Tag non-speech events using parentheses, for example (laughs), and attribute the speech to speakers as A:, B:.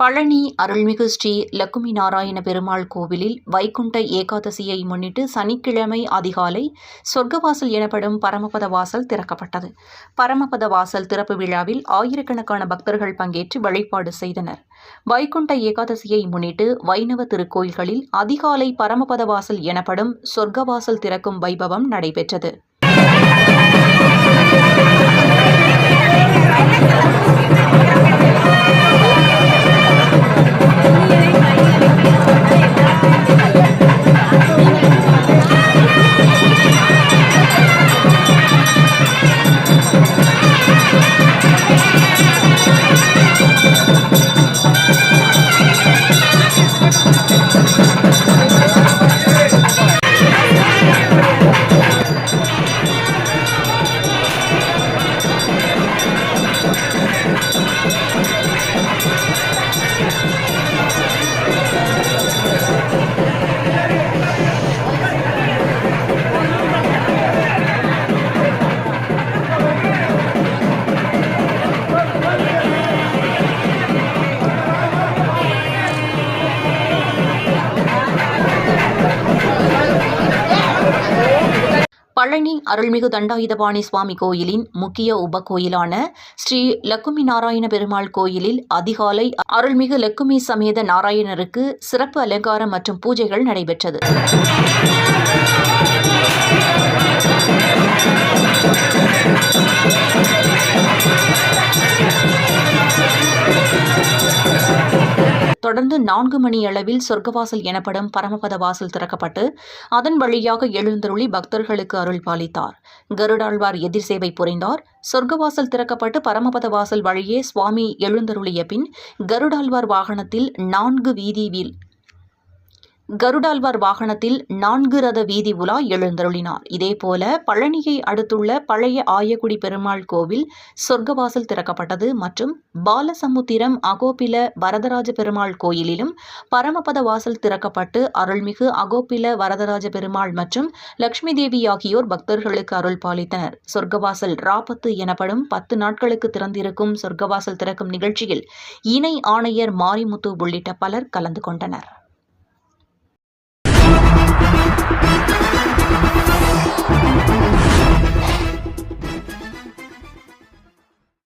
A: பழனி அருள்மிகு ஸ்ரீ லக்குமி நாராயண பெருமாள் கோவிலில் வைகுண்ட ஏகாதசியை முன்னிட்டு சனிக்கிழமை அதிகாலை சொர்க்கவாசல் எனப்படும் பரமபத வாசல் திறக்கப்பட்டது. பரமபத வாசல் திறப்பு விழாவில் ஆயிரக்கணக்கான பக்தர்கள் பங்கேற்று வழிபாடு செய்தனர். வைகுண்ட ஏகாதசியை முன்னிட்டு வைணவ திருக்கோயில்களில் அதிகாலை பரமபத வாசல் எனப்படும் சொர்க்கவாசல் திறக்கும் வைபவம் நடைபெற்றது. Thank (laughs) you. பழனி அருள்மிகு தண்டாயுதபாணி சுவாமி கோயிலின் முக்கிய உபகோயிலான ஸ்ரீ லக்குமி நாராயண பெருமாள் கோயிலில் அதிகாலை அருள்மிகு லக்குமி சமேத நாராயணருக்கு சிறப்பு அலங்காரம் மற்றும் பூஜைகள் நடைபெற்றது. தொடர்ந்து நான்கு மணி அளவில் சொர்க்கவாசல் எனப்படும் பரமபத வாசல் திறக்கப்பட்டு அதன் வழியாக எழுந்தருளி பக்தர்களுக்கு அருள் பாலித்தார். கருடாழ்வார் எதிர் சேவை புரிந்தார். சொர்க்கவாசல் திறக்கப்பட்டு பரமபத வாசல் வழியே சுவாமி எழுந்தருளிய பின் கருடாழ்வார் வாகனத்தில் நான்கு வீதி வீல் கருடாழ்வார் வாகனத்தில் நான்கு ரத வீதி உலா எழுந்தருளினார். இதேபோல பழனியை அடுத்துள்ள பழைய ஆயக்குடி பெருமாள் கோவில் சொர்க்கவாசல் திறக்கப்பட்டது மற்றும் பாலசமுத்திரம் அகோபில வரதராஜ பெருமாள் கோயிலிலும் பரமபத வாசல் திறக்கப்பட்டு அருள்மிகு அகோபில வரதராஜ பெருமாள் மற்றும் லட்சுமி தேவி ஆகியோர் பக்தர்களுக்கு அருள் பாலித்தனர். சொர்க்கவாசல் ராபத்து எனப்படும் பத்து நாட்களுக்கு திறந்திருக்கும் சொர்க்கவாசல் திறக்கும் நிகழ்ச்சியில் இணை ஆணையர் மாரிமுத்து உள்ளிட்ட பலர் கலந்து கொண்டனர். どこどこどこ?